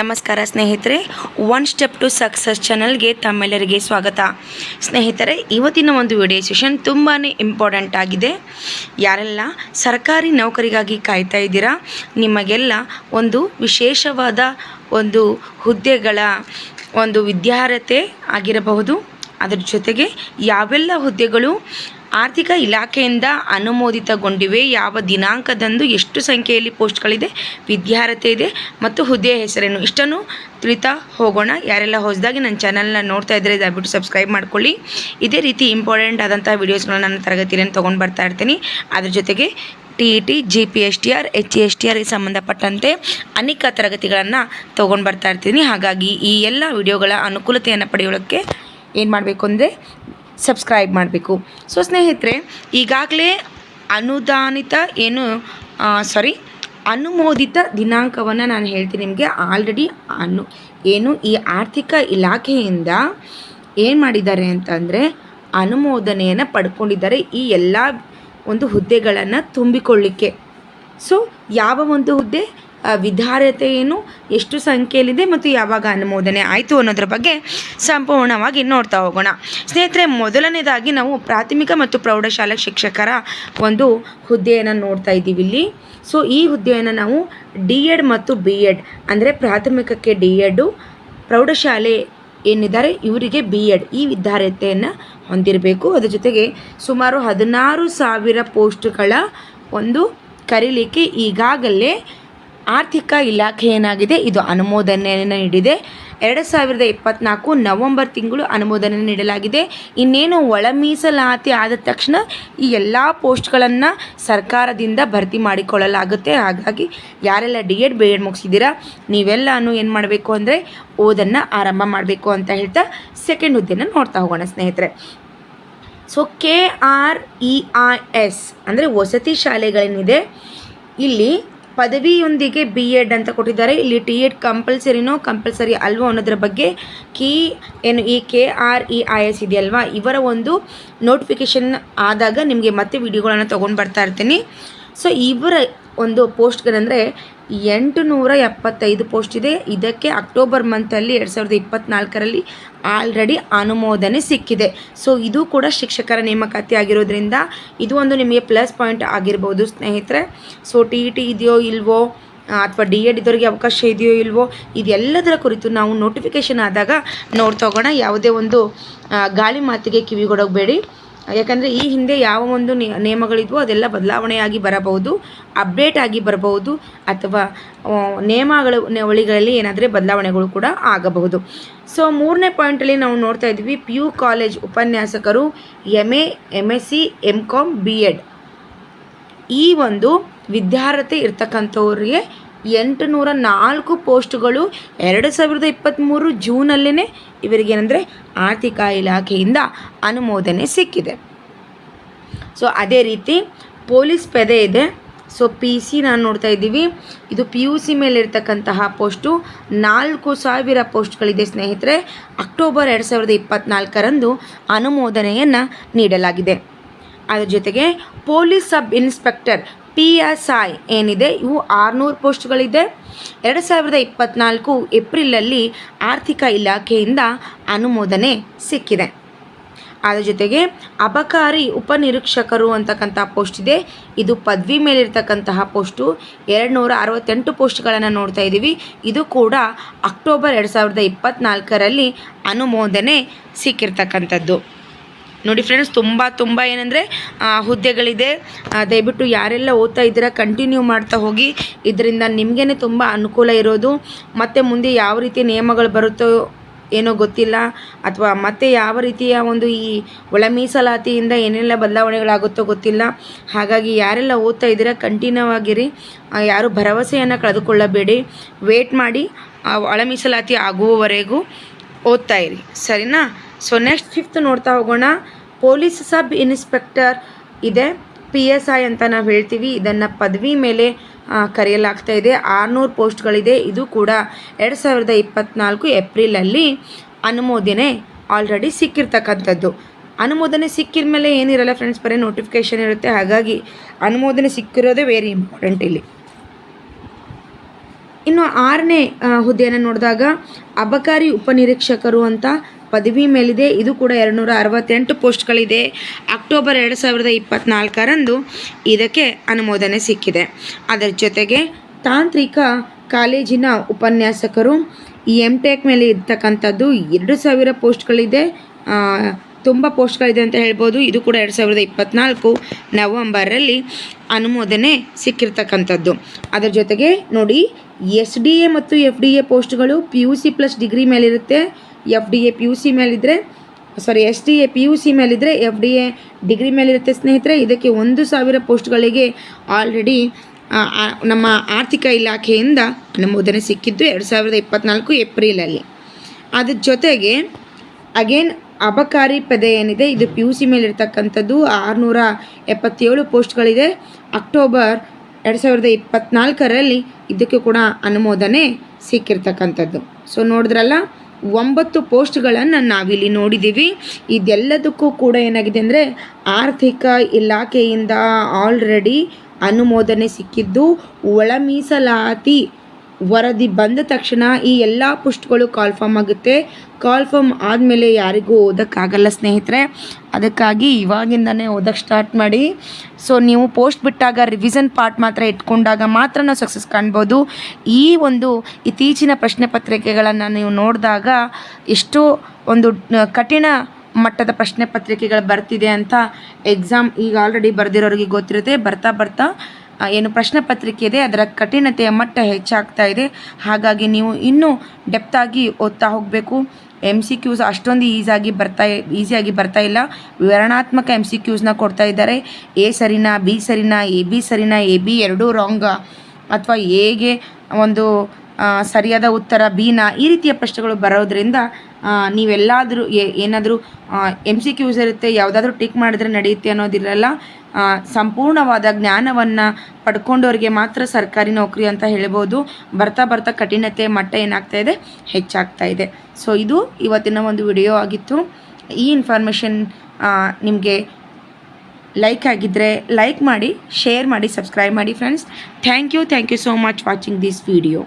ನಮಸ್ಕಾರ ಸ್ನೇಹಿತರೆ one step to success ಚಾನಲ್ಗೆ ತಮ್ಮೆಲ್ಲರಿಗೆ ಸ್ವಾಗತ. ಸ್ನೇಹಿತರೆ, ಇವತ್ತಿನ ಒಂದು ವಿಡಿಯೋ ಸೆಷನ್ ತುಂಬಾ ಇಂಪಾರ್ಟೆಂಟ್ ಆಗಿದೆ. ಯಾರೆಲ್ಲ ಸರ್ಕಾರಿ ನೌಕರಿಗಾಗಿ ಕಾಯ್ತಾ ಇದ್ದೀರಾ, ನಿಮಗೆಲ್ಲ ಒಂದು ವಿಶೇಷವಾದ ಒಂದು ಹುದ್ದೆಗಳ ಒಂದು ವಿದ್ಯಾರ್ಹತೆ ಆಗಿರಬಹುದು. ಅದರ ಜೊತೆಗೆ ಯಾವೆಲ್ಲ ಹುದ್ದೆಗಳು ಆರ್ಥಿಕ ಇಲಾಖೆಯಿಂದ ಅನುಮೋದಿತಗೊಂಡಿವೆ. ಯಾವ ದಿನಾಂಕದಂದು ಎಷ್ಟು ಸಂಖ್ಯೆಯಲ್ಲಿ ಪೋಸ್ಟ್ಗಳಿದೆ, ವಿದ್ಯಾರ್ಹತೆ ಇದೆ ಮತ್ತು ಹುದ್ದೆಯ ಹೆಸರೇನು? ಇಷ್ಟನ್ನು ತಿಳಿತಾ ಹೋಗೋಣ. ಯಾರೆಲ್ಲ ಹೊಸದಾಗಿ ನನ್ನ ಚಾನಲ್ನ ನೋಡ್ತಾ ಇದ್ದರೆ ದಯವಿಟ್ಟು ಸಬ್ಸ್ಕ್ರೈಬ್ ಮಾಡ್ಕೊಳ್ಳಿ. ಇದೇ ರೀತಿ ಇಂಪಾರ್ಟೆಂಟ್ ಆದಂಥ ವೀಡಿಯೋಸ್ಗಳನ್ನ ನನ್ನ ತರಗತಿಯಲ್ಲಿ ತೊಗೊಂಡು ಬರ್ತಾ ಇರ್ತೀನಿ. ಅದ್ರ ಜೊತೆಗೆ T E T, G P S T R, H S T ಆರ್ಗೆ ಸಂಬಂಧಪಟ್ಟಂತೆ ಅನೇಕ ತರಗತಿಗಳನ್ನು ತೊಗೊಂಡು ಬರ್ತಾ ಇರ್ತೀನಿ. ಹಾಗಾಗಿ ಈ ಎಲ್ಲ ವಿಡಿಯೋಗಳ ಅನುಕೂಲತೆಯನ್ನು ಪಡೆಯೋಕ್ಕೆ ಏನು ಮಾಡಬೇಕು ಅಂದರೆ ಸಬ್ಸ್ಕ್ರೈಬ್ ಮಾಡಬೇಕು. ಸೊ ಸ್ನೇಹಿತರೆ, ಈಗಾಗಲೇ ಅನುದಾನಿತ ಏನು ಸಾರಿ ಅನುಮೋದಿತ ದಿನಾಂಕವನ್ನು ನಾನು ಹೇಳ್ತೀನಿ ನಿಮಗೆ ಆಲ್ರೆಡಿ ಅನು, ಏನು ಈ ಆರ್ಥಿಕ ಇಲಾಖೆಯಿಂದ ಏನು ಮಾಡಿದ್ದಾರೆ ಅಂತಂದರೆ ಅನುಮೋದನೆಯನ್ನು ಪಡ್ಕೊಂಡಿದ್ದಾರೆ ಈ ಎಲ್ಲ ಒಂದು ಹುದ್ದೆಗಳನ್ನು ತುಂಬಿಕೊಳ್ಳಿಕ್ಕೆ. ಸೊ ಯಾವ ಒಂದು ಹುದ್ದೆ? ವಿದ್ಯಾರ್ಹತೆ ಏನು, ಎಷ್ಟು ಸಂಖ್ಯೆಯಲ್ಲಿದೆ ಮತ್ತು ಯಾವಾಗ ಅನುಮೋದನೆ ಆಯಿತು ಅನ್ನೋದ್ರ ಬಗ್ಗೆ ಸಂಪೂರ್ಣವಾಗಿ ನೋಡ್ತಾ ಹೋಗೋಣ. ಸ್ನೇಹಿತರೆ, ಮೊದಲನೇದಾಗಿ ನಾವು ಪ್ರಾಥಮಿಕ ಮತ್ತು ಪ್ರೌಢಶಾಲಾ ಶಿಕ್ಷಕರ ಒಂದು ಹುದ್ದೆಯನ್ನು ನೋಡ್ತಾ ಇದ್ದೀವಿ ಇಲ್ಲಿ. ಸೊ, ಈ ಹುದ್ದೆಯನ್ನು ನಾವು ಡಿ ಎಡ್ ಮತ್ತು ಬಿ ಎಡ್ ಅಂದರೆ ಪ್ರಾಥಮಿಕಕ್ಕೆ ಡಿ ಎಡ್ಡು ಪ್ರೌಢಶಾಲೆ ಏನಿದ್ದಾರೆ, ಇವರಿಗೆ ಬಿ ಎಡ್ ಈ ವಿದ್ಯಾರ್ಹತೆಯನ್ನು ಹೊಂದಿರಬೇಕು. ಅದರ ಜೊತೆಗೆ ಸುಮಾರು ಹದಿನಾರು ಸಾವಿರ ಪೋಸ್ಟ್ಗಳ ಒಂದು ಕರೀಲಿಕ್ಕೆ ಈಗಾಗಲೇ ಆರ್ಥಿಕ ಇಲಾಖೆ ಏನಾಗಿದೆ? ಇದು ಅನುಮೋದನೆಯನ್ನು ನೀಡಿದೆ. ಎರಡು ಸಾವಿರದ ಇಪ್ಪತ್ತ್ನಾಲ್ಕು ನವಂಬರ್ ತಿಂಗಳು ಅನುಮೋದನೆ ನೀಡಲಾಗಿದೆ. ಇನ್ನೇನು ಒಳ ಮೀಸಲಾತಿ ಆದ ತಕ್ಷಣ ಈ ಎಲ್ಲ ಪೋಸ್ಟ್ಗಳನ್ನು ಸರ್ಕಾರದಿಂದ ಭರ್ತಿ ಮಾಡಿಕೊಳ್ಳಲಾಗುತ್ತೆ. ಹಾಗಾಗಿ ಯಾರೆಲ್ಲ ಡಿ ಎಡ್ ಬಿ ಎಡ್ ಮುಗಿಸಿದ್ದೀರಾ, ನೀವೆಲ್ಲನೂ ಏನು ಮಾಡಬೇಕು ಅಂದರೆ ಓದನ್ನು ಆರಂಭ ಮಾಡಬೇಕು ಅಂತ ಹೇಳ್ತಾ ಸೆಕೆಂಡ್ ಹುದ್ದೆಯನ್ನು ನೋಡ್ತಾ ಹೋಗೋಣ ಸ್ನೇಹಿತರೆ. So K R E R S ಅಂದರೆ ವಸತಿ ಶಾಲೆಗಳೇನಿದೆ? ಇಲ್ಲಿ ಪದವಿಯೊಂದಿಗೆ ಬಿ ಎಡ್ ಅಂತ ಕೊಟ್ಟಿದ್ದಾರೆ. ಇಲ್ಲಿ ಟಿ ಎಡ್ ಕಂಪಲ್ಸರಿನೋ ಕಂಪಲ್ಸರಿ ಅಲ್ವೋ ಅನ್ನೋದ್ರ ಬಗ್ಗೆ ಕಿ ಏನು ಈ K R E I S ಇದೆಯಲ್ವಾ? ಇವರ ಒಂದು ನೋಟಿಫಿಕೇಷನ್ ಆದಾಗ ನಿಮಗೆ ಮತ್ತೆ ವಿಡಿಯೋಗಳನ್ನು ತೊಗೊಂಡು ಬರ್ತಾ ಇರ್ತೀನಿ. ಸೊ ಇವರ ಒಂದು ಪೋಸ್ಟ್ಗಳಂದರೆ ಎಂಟು ನೂರ ಎಪ್ಪತ್ತೈದು ಪೋಸ್ಟ್ ಇದೆ. ಇದಕ್ಕೆ ಅಕ್ಟೋಬರ್ ಮಂತಲ್ಲಿ ಎರಡು ಸಾವಿರದ ಇಪ್ಪತ್ತ್ನಾಲ್ಕರಲ್ಲಿ ಆಲ್ರೆಡಿ ಅನುಮೋದನೆ ಸಿಕ್ಕಿದೆ. ಸೊ ಇದು ಕೂಡ ಶಿಕ್ಷಕರ ನೇಮಕಾತಿ ಆಗಿರೋದ್ರಿಂದ ಇದು ಒಂದು ನಿಮಗೆ ಪ್ಲಸ್ ಪಾಯಿಂಟ್ ಆಗಿರ್ಬೋದು, ಸ್ನೇಹಿತರೆ. ಸೊ ಟಿ ಇ ಟಿ ಇದೆಯೋ ಇಲ್ವೋ, ಅಥವಾ ಡಿ ಎಡ್ ಇದ್ದವ್ರಿಗೆ ಅವಕಾಶ ಇದೆಯೋ ಇಲ್ವೋ, ಇದೆಲ್ಲದರ ಕುರಿತು ನಾವು ನೋಟಿಫಿಕೇಷನ್ ಆದಾಗ ನೋಡ್ತೋಗೋಣ ಯಾವುದೇ ಒಂದು ಗಾಳಿ ಮಾತಿಗೆ ಕಿವಿಗೊಡೋಗಬೇಡಿ ಯಾಕಂದರೆ ಈ ಹಿಂದೆ ಯಾವ ಒಂದು ನಿಯಮಗಳಿದ್ವೋ ಅದೆಲ್ಲ ಬದಲಾವಣೆಯಾಗಿ ಬರಬಹುದು ಅಪ್ಡೇಟ್ ಆಗಿ ಬರಬಹುದು, ಅಥವಾ ನಿಯಮಗಳ ಒಳಿಗಳಲ್ಲಿ ಏನಾದರೆ ಬದಲಾವಣೆಗಳು ಕೂಡ ಆಗಬಹುದು. ಸೊ ಮೂರನೇ ಪಾಯಿಂಟಲ್ಲಿ ನಾವು ನೋಡ್ತಾ ಇದ್ವಿ ಪಿ ಯು ಕಾಲೇಜ್ ಉಪನ್ಯಾಸಕರು M A M S C M com B ed ಈ ಒಂದು ವಿದ್ಯಾರ್ಹತೆ ಇರ್ತಕ್ಕಂಥವ್ರಿಗೆ ಎಂಟು ನೂರ ನಾಲ್ಕು ಪೋಸ್ಟ್ಗಳು ಎರಡು ಸಾವಿರದ ಇಪ್ಪತ್ತ್ಮೂರು ಜೂನಲ್ಲೇ ಇವರಿಗೇನೆಂದರೆ ಆರ್ಥಿಕ ಇಲಾಖೆಯಿಂದ ಅನುಮೋದನೆ ಸಿಕ್ಕಿದೆ. ಸೊ ಅದೇ ರೀತಿ ಪೊಲೀಸ್ ಪೆದೆ ಇದೆ. ಸೊ ಪಿ ಸಿ ನಾನು ನೋಡ್ತಾ ಇದ್ದೀವಿ. ಇದು ಪಿ ಯು ಸಿ ಮೇಲೆ ಇರ್ತಕ್ಕಂತಹ ಪೋಸ್ಟು. ನಾಲ್ಕು ಸಾವಿರ ಪೋಸ್ಟ್ಗಳಿದೆ ಸ್ನೇಹಿತರೆ. ಅಕ್ಟೋಬರ್ ಎರಡು ಸಾವಿರದ ಇಪ್ಪತ್ತ್ನಾಲ್ಕರಂದು ಅನುಮೋದನೆಯನ್ನು ನೀಡಲಾಗಿದೆ. ಅದರ ಜೊತೆಗೆ police sub inspector P S I ಏನಿದೆ, ಇವು ಆರುನೂರು ಪೋಸ್ಟ್ಗಳಿದೆ. ಎರಡು ಸಾವಿರದ ಇಪ್ಪತ್ತ್ನಾಲ್ಕು ಏಪ್ರಿಲಲ್ಲಿ ಆರ್ಥಿಕ ಇಲಾಖೆಯಿಂದ ಅನುಮೋದನೆ ಸಿಕ್ಕಿದೆ. ಅದರ ಜೊತೆಗೆ ಅಬಕಾರಿ ಉಪನಿರೀಕ್ಷಕರು ಅಂತಕ್ಕಂಥ ಪೋಸ್ಟ್ ಇದೆ. ಇದು ಪದವಿ ಮೇಲಿರ್ತಕ್ಕಂತಹ ಪೋಸ್ಟು. ಎರಡು ನೂರ ಅರವತ್ತೆಂಟು ಪೋಸ್ಟ್ಗಳನ್ನು ನೋಡ್ತಾ ಇದ್ದೀವಿ. ಇದು ಕೂಡ ಅಕ್ಟೋಬರ್ ಎರಡು ಸಾವಿರದ ಇಪ್ಪತ್ತ್ನಾಲ್ಕರಲ್ಲಿ ಅನುಮೋದನೆ ಸಿಕ್ಕಿರ್ತಕ್ಕಂಥದ್ದು. ನೋಡಿ ಫ್ರೆಂಡ್ಸ್ ತುಂಬ ತುಂಬ ಏನಂದರೆ ಹುದ್ದೆಗಳಿದೆ. ದಯವಿಟ್ಟು ಯಾರೆಲ್ಲ ಓದ್ತಾ ಇದ್ದೀರಾ ಕಂಟಿನ್ಯೂ ಮಾಡ್ತಾ ಹೋಗಿ. ಇದರಿಂದ ನಿಮಗೇ ತುಂಬ ಅನುಕೂಲ ಇರೋದು. ಮತ್ತು ಮುಂದೆ ಯಾವ ರೀತಿ ನಿಯಮಗಳು ಬರುತ್ತೋ ಏನೋ ಗೊತ್ತಿಲ್ಲ. ಅಥವಾ ಮತ್ತೆ ಯಾವ ರೀತಿಯ ಒಂದು ಈ ಒಳ ಮೀಸಲಾತಿಯಿಂದ ಏನೆಲ್ಲ ಬದಲಾವಣೆಗಳಾಗುತ್ತೋ ಗೊತ್ತಿಲ್ಲ. ಹಾಗಾಗಿ ಯಾರೆಲ್ಲ ಓದ್ತಾ ಇದ್ದೀರಾ ಕಂಟಿನ್ಯೂ ಆಗಿರಿ. ಯಾರು ಭರವಸೆಯನ್ನು ಕಳೆದುಕೊಳ್ಳಬೇಡಿ. ವೇಟ್ ಮಾಡಿ ಒಳ ಮೀಸಲಾತಿ ಆಗುವವರೆಗೂ ಓದ್ತಾ ಇರಿ. ಸರಿನಾ? ಸೊ ನೆಕ್ಸ್ಟ್ ಫಿಫ್ತ್ ನೋಡ್ತಾ ಹೋಗೋಣ. ಪೊಲೀಸ್ ಸಬ್ ಇನ್ಸ್ಪೆಕ್ಟರ್ ಇದೆ. ಪಿ ಎಸ್ ಐ ಅಂತ ನಾವು ಹೇಳ್ತೀವಿ. ಇದನ್ನು ಪದವಿ ಮೇಲೆ ಕರೆಯಲಾಗ್ತಾ ಇದೆ. ಆರುನೂರು ಪೋಸ್ಟ್ಗಳಿದೆ. ಇದು ಕೂಡ ಎರಡು ಸಾವಿರದ ಇಪ್ಪತ್ತ್ನಾಲ್ಕು ಏಪ್ರಿಲಲ್ಲಿ ಅನುಮೋದನೆ ಆಲ್ರೆಡಿ ಸಿಕ್ಕಿರ್ತಕ್ಕಂಥದ್ದು. ಅನುಮೋದನೆ ಸಿಕ್ಕಿದ ಮೇಲೆ ಏನಿರಲ್ಲ ಫ್ರೆಂಡ್ಸ್ ಬರೀ ನೋಟಿಫಿಕೇಷನ್ ಇರುತ್ತೆ. ಹಾಗಾಗಿ ಅನುಮೋದನೆ ಸಿಕ್ಕಿರೋದೇ ವೆರಿ ಇಂಪಾರ್ಟೆಂಟ್ ಇಲ್ಲಿ. ಇನ್ನು ಆರನೇ ಹುದ್ದೆಯನ್ನು ನೋಡಿದಾಗ ಅಬಕಾರಿ ಉಪನಿರೀಕ್ಷಕರು ಅಂತ ಪದವಿ ಮೇಲಿದೆ. ಇದು ಕೂಡ ಎರಡುನೂರ ಅರವತ್ತೆಂಟು ಪೋಸ್ಟ್ಗಳಿದೆ. ಅಕ್ಟೋಬರ್ ಎರಡು ಸಾವಿರದ ಇಪ್ಪತ್ತ್ನಾಲ್ಕರಂದು ಇದಕ್ಕೆ ಅನುಮೋದನೆ ಸಿಕ್ಕಿದೆ. ಅದರ ಜೊತೆಗೆ ತಾಂತ್ರಿಕ ಕಾಲೇಜಿನ ಉಪನ್ಯಾಸಕರು ಎಂ ಟೆಕ್ ಮೇಲೆ ಇರ್ತಕ್ಕಂಥದ್ದು ಎರಡು ಸಾವಿರ ಪೋಸ್ಟ್ಗಳಿದೆ. ತುಂಬ ಪೋಸ್ಟ್ಗಳಿದೆ ಅಂತ ಹೇಳ್ಬೋದು. ಇದು ಕೂಡ ಎರಡು ಸಾವಿರದ ಇಪ್ಪತ್ತ್ನಾಲ್ಕು ನವಂಬರಲ್ಲಿ ಅನುಮೋದನೆ ಸಿಕ್ಕಿರ್ತಕ್ಕಂಥದ್ದು. ಅದರ ಜೊತೆಗೆ ನೋಡಿ ಎಸ್ ಡಿ ಎ ಮತ್ತು ಎಫ್ ಡಿ ಎ ಪೋಸ್ಟ್ಗಳು P U C plus degree ಮೇಲಿರುತ್ತೆ. F D A P U C ಮೇಲಿದ್ದರೆ sorry S D A P U C ಮೇಲಿದ್ದರೆ F D A degree ಮೇಲಿರುತ್ತೆ ಸ್ನೇಹಿತರೆ. ಇದಕ್ಕೆ ಒಂದು ಸಾವಿರ ಪೋಸ್ಟ್ಗಳಿಗೆ ಆಲ್ರೆಡಿ ನಮ್ಮ ಆರ್ಥಿಕ ಇಲಾಖೆಯಿಂದ ಅನುಮೋದನೆ ಸಿಕ್ಕಿದ್ದು ಎರಡು ಸಾವಿರದ ಇಪ್ಪತ್ತ್ನಾಲ್ಕು ಏಪ್ರಿಲಲ್ಲಿ ಅದ್ರ ಜೊತೆಗೆ ಅಗೇನ್ ಅಬಕಾರಿ ಪದ ಏನಿದೆ, ಇದು ಪಿ ಯು ಸಿ ಮೇಲಿರ್ತಕ್ಕಂಥದ್ದು ಆರುನೂರ ಎಪ್ಪತ್ತೇಳು ಪೋಸ್ಟ್ಗಳಿದೆ. ಅಕ್ಟೋಬರ್ ಎರಡು ಸಾವಿರದ ಇಪ್ಪತ್ತ್ನಾಲ್ಕರಲ್ಲಿ ಇದಕ್ಕೆ ಕೂಡ ಅನುಮೋದನೆ ಸಿಕ್ಕಿರ್ತಕ್ಕಂಥದ್ದು. ಸೊ ನೋಡಿದ್ರಲ್ಲ, ಒಂಬತ್ತು ಪೋಸ್ಟ್ಗಳನ್ನು ನಾವಿಲ್ಲಿ ನೋಡಿದ್ದೀವಿ ಇದೆಲ್ಲದಕ್ಕೂ ಕೂಡ ಏನಾಗಿದೆ ಅಂದರೆ, ಆರ್ಥಿಕ ಇಲಾಖೆಯಿಂದ ಆಲ್ರೆಡಿ ಅನುಮೋದನೆ ಸಿಕ್ಕಿದ್ದು ಒಳ ಮೀಸಲಾತಿ ವರದಿ ಬಂದ ತಕ್ಷಣ ಈ ಎಲ್ಲ ಪುಸ್ಟ್ಗಳು ಕಾಲ್ಫಾರ್ಮ್ ಆಗುತ್ತೆ. ಕಾಲ್ಫಾರ್ಮ್ ಆದಮೇಲೆ ಯಾರಿಗೂ ಓದೋಕ್ಕಾಗಲ್ಲ ಸ್ನೇಹಿತರೆ. ಅದಕ್ಕಾಗಿ ಇವಾಗಿಂದನೇ ಓದೋಕ್ಕೆ ಸ್ಟಾರ್ಟ್ ಮಾಡಿ. ಸೊ ನೀವು ಪೋಸ್ಟ್ ಬಿಟ್ಟಾಗ ರಿವಿಷನ್ ಪಾರ್ಟ್ ಮಾತ್ರ ಇಟ್ಕೊಂಡಾಗ ಮಾತ್ರ ನಾವು ಸಕ್ಸಸ್ ಕಾಣ್ಬೋದು. ಈ ಒಂದು ಇತ್ತೀಚಿನ ಪ್ರಶ್ನೆ ಪತ್ರಿಕೆಗಳನ್ನು ನೀವು ನೋಡಿದಾಗ ಎಷ್ಟು ಒಂದು ಕಠಿಣ ಮಟ್ಟದ ಪ್ರಶ್ನೆ ಪತ್ರಿಕೆಗಳು ಬರ್ತಿದೆ ಅಂತ ಎಕ್ಸಾಮ್ ಈಗ ಆಲ್ರೆಡಿ ಬರೆದಿರೋರಿಗೆ ಗೊತ್ತಿರುತ್ತೆ. ಬರ್ತಾ ಬರ್ತಾ ಏನು ಪ್ರಶ್ನೆ ಪತ್ರಿಕೆ ಇದೆ, ಅದರ ಕಠಿಣತೆಯ ಮಟ್ಟ ಹೆಚ್ಚಾಗ್ತಾ ಇದೆ. ಹಾಗಾಗಿ ನೀವು ಇನ್ನೂ ಡೆಪ್ತಾಗಿ ಓದ್ತಾ ಹೋಗಬೇಕು. ಎಂ ಸಿ ಕ್ಯೂಸ್ ಅಷ್ಟೊಂದು ಈಸಾಗಿ ಬರ್ತಾ ಈಸಿಯಾಗಿ ಬರ್ತಾ ಇಲ್ಲ. ವಿವರಣಾತ್ಮಕ ಎಂ ಸಿ ಕ್ಯೂಸ್ನ ಕೊಡ್ತಾ ಇದ್ದಾರೆ. ಎ ಸರಿನಾ ಬಿ ಸರಿನಾ ಎ ಬಿ ಸರಿನಾ ಎ ಬಿ ಎರಡೂ ರಾಂಗ ಅಥವಾ ಎಗೆ ಒಂದು ಸರಿಯಾದ ಉತ್ತರ ಬಿನ ಈ ರೀತಿಯ ಪ್ರಶ್ನೆಗಳು ಬರೋದ್ರಿಂದ ನೀವೆಲ್ಲಾದರೂ ಏನಾದರೂ ಎಂ ಸಿ ಕ್ಯೂಸ್ ಇರುತ್ತೆ, ಯಾವುದಾದ್ರೂ ಟಿಕ್ ಮಾಡಿದ್ರೆ ನಡೆಯುತ್ತೆ ಅನ್ನೋದಿರಲ್ಲ. ಸಂಪೂರ್ಣವಾದ ಜ್ಞಾನವನ್ನು ಪಡ್ಕೊಂಡವ್ರಿಗೆ ಮಾತ್ರ ಸರ್ಕಾರಿ ನೌಕರಿ ಅಂತ ಹೇಳ್ಬೋದು. ಬರ್ತಾ ಬರ್ತಾ ಕಠಿಣತೆ, ಮಟ್ಟ ಏನಾಗ್ತಾ ಇದೆ? ಹೆಚ್ಚಾಗ್ತಾ ಇದೆ. ಸೊ ಇದು ಇವತ್ತಿನ ಒಂದು ವಿಡಿಯೋ ಆಗಿತ್ತು. ಈ ಇನ್ಫಾರ್ಮೇಷನ್ ನಿಮಗೆ ಲೈಕ್ ಆಗಿದ್ದರೆ ಲೈಕ್ ಮಾಡಿ, ಶೇರ್ ಮಾಡಿ, ಸಬ್ಸ್ಕ್ರೈಬ್ ಮಾಡಿ, friends. Thank you thank you so much watching this video.